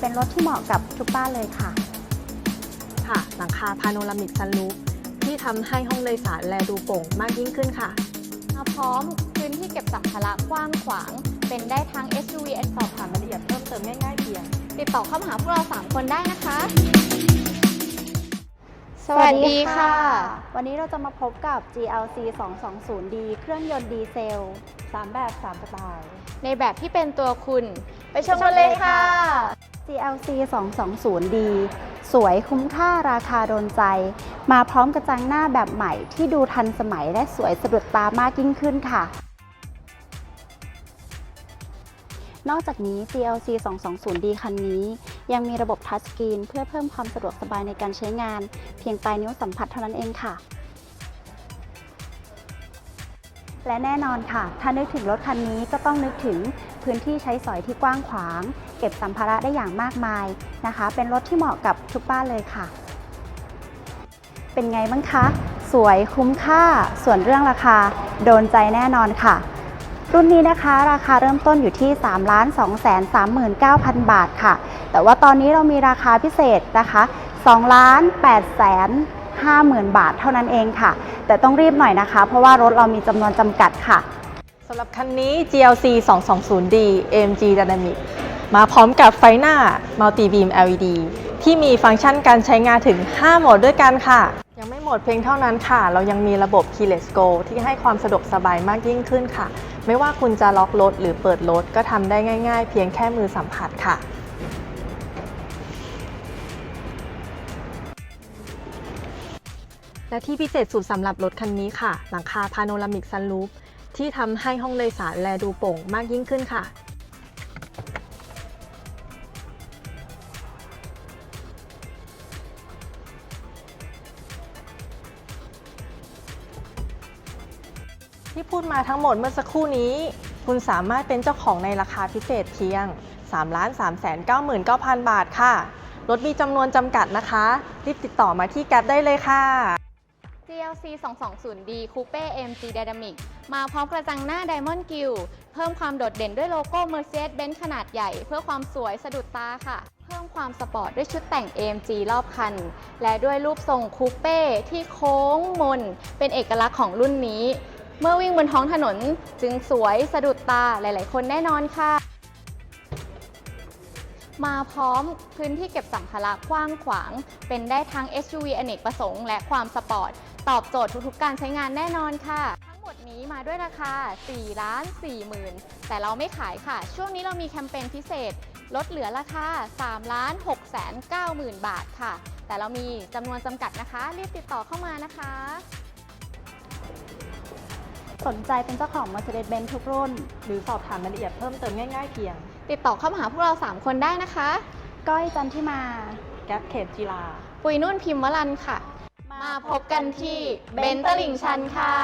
เป็นรถที่เหมาะกับทุกบ้านเลยค่ะ ค่ะ หลังคาพาโนรามิกซันรูฟที่ทำให้ห้องโดยสารแลดูโปร่งมากยิ่งขึ้นค่ะ มาพร้อมพื้นที่เก็บสัมภาระกว้างขวาง เป็นได้ทั้ง SUV และสอบถามรายละเอียดเพิ่มเติมง่ายๆเพียง ติดต่อเข้ามาหาพวกเรา 3 คนได้นะคะ สวัสดีค่ะ วันนี้เราจะมาพบกับ GLC 220D เครื่องยนต์ดีเซล 3 แบบ 3 สไตล์ ในแบบที่เป็นตัวคุณ ไปชมกันเลยค่ะ GLC 220D สวยคุ้มค่าราคาโดนใจ มาพร้อมกระจังหน้าแบบใหม่ที่ดูทันสมัยและสวยสะดุดตามากยิ่งขึ้นค่ะ นอกจากนี้ GLC 220D คันนี้ ยังมีระบบทัชสกรีนเพื่อเพิ่มความสะดวกสบายในการใช้งาน เพียงปลายนิ้วสัมผัสเท่านั้นเองค่ะ และแน่นอนค่ะ ถ้านึกถึงรถคันนี้ก็ต้องนึกถึงพื้นที่ใช้สอยที่กว้างขวาง เก็บสัมภาระได้อย่างมากมายนะคะ เป็นรถที่เหมาะกับทุกบ้านเลยค่ะ เป็นไงบ้างคะ สวยคุ้มค่า ส่วนเรื่องราคา โดนใจแน่นอนค่ะ รุ่นนี้นะคะราคาเริ่มต้นอยู่ที่ 3 2 3 9 0 0 0 บาทค่ะ แต่ว่าตอนนี้เรามีราคาพิเศษนะคะ2 8 5 0 0 0 0 บาทเท่านั้นเองค่ะ แต่ต้องรีบหน่อยนะคะ เพราะว่ารถเรามีจำนวนจำกัดค่ะสำหรับคันนี้ GLC 220D AMG Dynamic มาพร้อมกับไฟหน้า Multi Beam LED ที่มีฟังก์ชันการใช้งานถึง 5 โหมดด้วยกันค่ะ ยังไม่หมดเพียงเท่านั้นค่ะ เรายังมีระบบ Keyless Go ที่ให้ความสะดวกสบายมากยิ่งขึ้นค่ะ ไม่ว่าคุณจะล็อกรถหรือเปิดรถก็ทำได้ง่าย ๆ เพียงแค่มือสัมผัสค่ะ และที่พิเศษสุดสำหรับรถคันนี้ค่ะ หลังคาพาโนรามิกซันรูฟที่ทำให้ห้องโดยสารแลดูโปร่งมากยิ่งขึ้นค่ะ ที่พูดมาทั้งหมดเมื่อสักครู่นี้ คุณสามารถเป็นเจ้าของในราคาพิเศษเพียง 3 3 9 9 0 0 0 บาทค่ะ รถมีจำนวนจำกัดนะคะ รีบติดต่อมาที่แก๊ปได้เลยค่ะ GLC 220D Coupe AMG Dynamic มาพร้อมกระจังหน้า Diamond Grill เพิ่มความโดดเด่นด้วยโลโก้ Mercedes-Benz ขนาดใหญ่ เพื่อความสวยสะดุดตาค่ะ เพิ่มความสปอร์ตด้วยชุดแต่ง AMG รอบคัน และด้วยรูปทรงคูเป้ที่โค้งมน เป็นเอกลักษณ์ของรุ่นนี้ เมื่อวิ่งบนท้องถนนจึงสวยสะดุดตาหลาย ๆ คนแน่นอนค่ะ มาพร้อมพื้นที่เก็บสัมภาระกว้างขวาง เป็นได้ทั้ง SUV อเนกประสงค์และความสปอร์ต ตอบโจทย์ทุกๆการใช้งานแน่นอนค่ะ ทั้งหมดนี้มาด้วยราคา 4 ล้าน4หมื่นแต่เราไม่ขายค่ะ ช่วงนี้เรามีแคมเปญพิเศษ ลดเหลือราคา3ล้าน6แสน9หมื่นบาทค่ะ แต่เรามีจำนวนจำกัดนะคะ รีบติดต่อเข้ามานะคะ สนใจเป็นเจ้าของ Mercedes-Benz ทุกรุ่น หรือสอบถามรายละเอียดเพิ่มเติมง่ายๆเพียง ติดต่อเข้ามาหาพวกเรา 3 คนได้นะคะ ก้อยจันทิมา แก๊ปเขตจีราปุยนุ่นพิมพ์วรันค่ะ มาพบกันที่เบนตลิ่งชันค่ะ